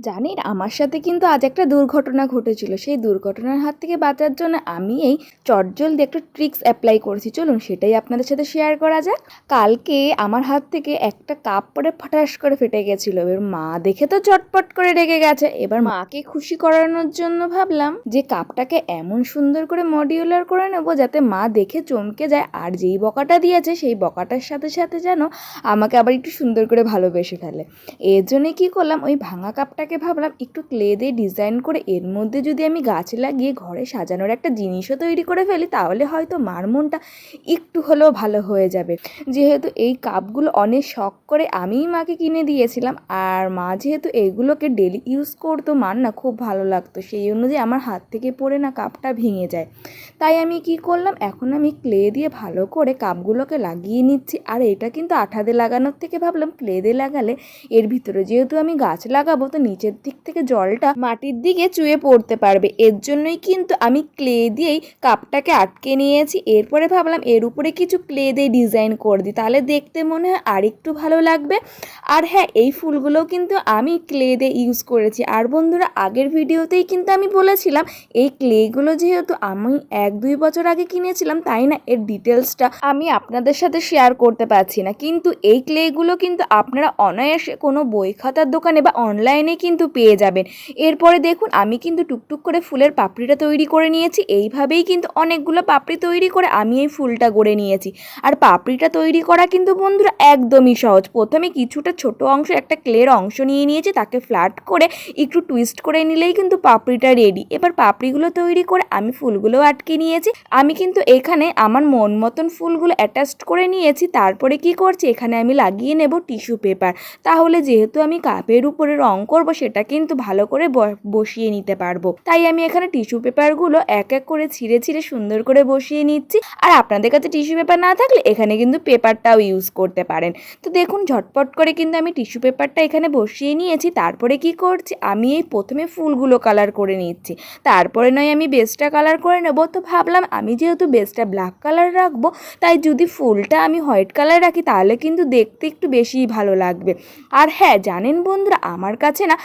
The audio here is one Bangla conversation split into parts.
জানেন আমার সাথে কিন্তু আজ একটা দুর্ঘটনা ঘটেছিল। সেই দুর্ঘটনার হাত থেকে বাঁচার জন্য আমি এই চটজলদি একটা ট্রিক্স অ্যাপ্লাই করেছি। চলুন সেটাই আপনাদের সাথে শেয়ার করা যাক। কালকে আমার হাত থেকে একটা কাপ পরে ফটাস করে ফেটে গেছিল। এবার মা দেখে তো চটপট করে রেগে গেছে। এবার মাকে খুশি করানোর জন্য ভাবলাম যে কাপটাকে এমন সুন্দর করে মডিউলার করে নেব যাতে মা দেখে চমকে যায়। আর যেই বকাটা দিয়েছে, সেই বকাটার সাথে সাথে যেন আমাকে আবার একটু সুন্দর করে ভালোবেসে ফেলে। এর জন্য কী করলাম, ওই ভাঙা কাপটাকে ভাবলাম একটু ক্লে দিয়ে ডিজাইন করে এর মধ্যে যদি আমি গাছ লাগিয়ে ঘরে সাজানোর একটা জিনিসও তৈরি করে ফেলি, তাহলে হয়তো মার মনটা একটু হলেও ভালো হয়ে যাবে। যেহেতু এই কাপগুলো অনেক শখ করে আমিই মাকে কিনে দিয়েছিলাম, আর মা যেহেতু এগুলোকে ডেলি ইউজ করতো, মার না খুব ভালো লাগতো। সেই অনুযায়ী আমার হাত থেকে পড়ে না কাপটা ভেঙে যায়। তাই আমি কি করলাম, এখন আমি ক্লে দিয়ে ভালো করে কাপগুলোকে লাগিয়ে নিচ্ছি। আর এটা কিন্তু আঠা দিয়ে লাগানোর থেকে ভাবলাম ক্লে দিয়ে লাগালে এর ভিতরে যেহেতু আমি গাছ লাগাবো, তো নিচের দিক থেকে জলটা মাটির দিকে চুয়ে পড়তে পারবে। এর জন্যই কিন্তু আমি ক্লে দিয়েই কাপটাকে আটকে নিয়েছি। এরপরে ভাবলাম এর উপরে কিছু ক্লে দিয়ে ডিজাইন করে দিই। তাহলে দেখতে মনে হয় আরেকটু ভালো লাগবে। আর হ্যাঁ এই ফুলগুলোও কিন্তু আমি ক্লে দিয়ে ইউজ করেছি। আর বন্ধুরা, আগের ভিডিওতেই কিন্তু আমি বলেছিলাম, এই ক্লেগুলো যেহেতু আমি এক দুই বছর আগে কিনেছিলাম, তাই না? এর ডিটেলসটা আমি আপনাদের সাথে শেয়ার করতে পারছি না। কিন্তু এই ক্লেগুলো কিন্তু আপনারা অনায়াসে কোনো বই খাতার দোকানে বা অনলাইনে কিন্তু পেয়ে যাবেন। এরপরে দেখুন, আমি কিন্তু টুকটুক করে ফুলের পাপড়িটা তৈরি করে নিয়েছি। এইভাবেই কিন্তু অনেকগুলো পাপড়ি তৈরি করে আমি এই ফুলটা গড়ে নিয়েছি। আর পাপড়িটা তৈরি করা কিন্তু বন্ধুরা একদমই সহজ। প্রথমে কিছুটা ছোট অংশ, একটা ক্লের অংশ নিয়ে নিয়েছি, তাকে ফ্ল্যাট করে একটু টুইস্ট করে নিলেই কিন্তু পাপড়িটা রেডি এবার পাপড়িগুলো তৈরি করে আমি ফুলগুলো আটকে নিয়েছি। আমি কিন্তু এখানে আমার মন মতন ফুলগুলো অ্যাটাচড করে নিয়েছি। তারপরে কি করছি? এখানে আমি লাগিয়ে নেব টিস্যু পেপার। তাহলে যেহেতু আমি কাপের উপরে রং করব সেটা কিন্তু ভালো করে বসিয়ে নিতে পারব। তাই আমি এখানে টিস্যু পেপারগুলো এক এক করে ছিঁড়ে ছিঁড়ে সুন্দর করে বসিয়ে নিচ্ছি। আর আপনাদের কাছে টিস্যু পেপার না থাকলে এখানে কিন্তু পেপারটাও ইউজ করতে পারেন। তো দেখুন, ঝটপট করে কিন্তু আমি টিস্যু পেপারটা এখানে বসিয়ে নিয়েছি। তারপরে কি করছি? আমি এই প্রথমে ফুলগুলো কালার করে নিচ্ছি। তারপরে নয় আমি বেসটা কালার করে নেব। তো ভাবলাম, আমি যেহেতু বেসটা ব্ল্যাক কালার রাখব, তাই যদি ফুলটা আমি হোয়াইট কালার রাখি, তাহলে কিন্তু দেখতে একটু বেশিই ভালো লাগবে। আর হ্যাঁ জানেন বন্ধুরা, আমার কাছে না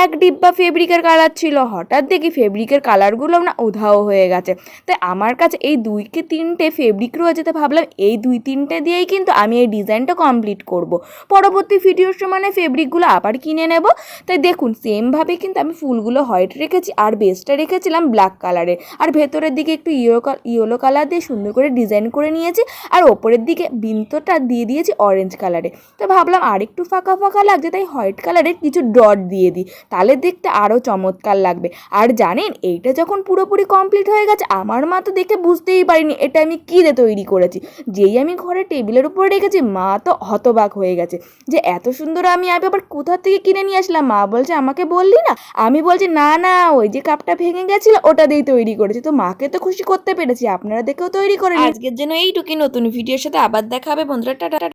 এক ডিব্বা ফেব্রিকের কালার ছিল, হঠাৎ দেখি ফেব্রিকের কালারগুলো না উধাও হয়ে গেছে। তাই আমার কাছে এই দুই কি তিনটে ফেব্রিক রয়েছে তো ভাবলাম এই দুই তিনটে দিয়েই কিন্তু আমি এই ডিজাইনটা কমপ্লিট করব। পরবর্তী ভিডিওর সময় ফেব্রিকগুলো আবার কিনে নেব। তাই দেখুন সেমভাবে কিন্তু আমি ফুলগুলো হোয়াইট রেখেছি আর বেসটা রেখেছিলাম ব্ল্যাক কালারের আর ভেতরের দিকে একটু ইয়েলো ইয়েলো কালার দিয়ে সুন্দর করে ডিজাইন করে নিয়েছি। আর ওপরের দিকে বিন্তটা দিয়ে দিয়েছি অরেঞ্জ কালারে তো ভাবলাম আর একটু ফাঁকা ফাঁকা লাগছে, তাই হোয়াইট কালারের কিছু ডট দিয়ে দিই। তাহলে দেখতে আরও চমৎকার লাগবে। আর জানেন, এইটা যখন পুরোপুরি কমপ্লিট হয়ে গেছে, আমার মা তো দেখে বুঝতেই পারিনি এটা আমি কী দিয়ে তৈরি করেছি। যেই আমি ঘরে টেবিলের উপরে রেখেছি, মা তো হতবাক হয়ে গেছে। যে এত সুন্দর আমি আবার কোথা থেকে কিনে নিয়ে আসলাম? মা বলছে, আমাকে বললি না? আমি বলছি, না না, ওই যে কাপটা ভেঙে গেছিল, ওটা দিয়েই তৈরি করেছি। তো মাকে তো খুশি করতে পেরেছি, আপনারা দেখেও তৈরি করে নিন। আজকের জন্য এইটুকুই। নতুন ভিডিওর সাথে আবার দেখা হবে, বন্ধুরা টাটা।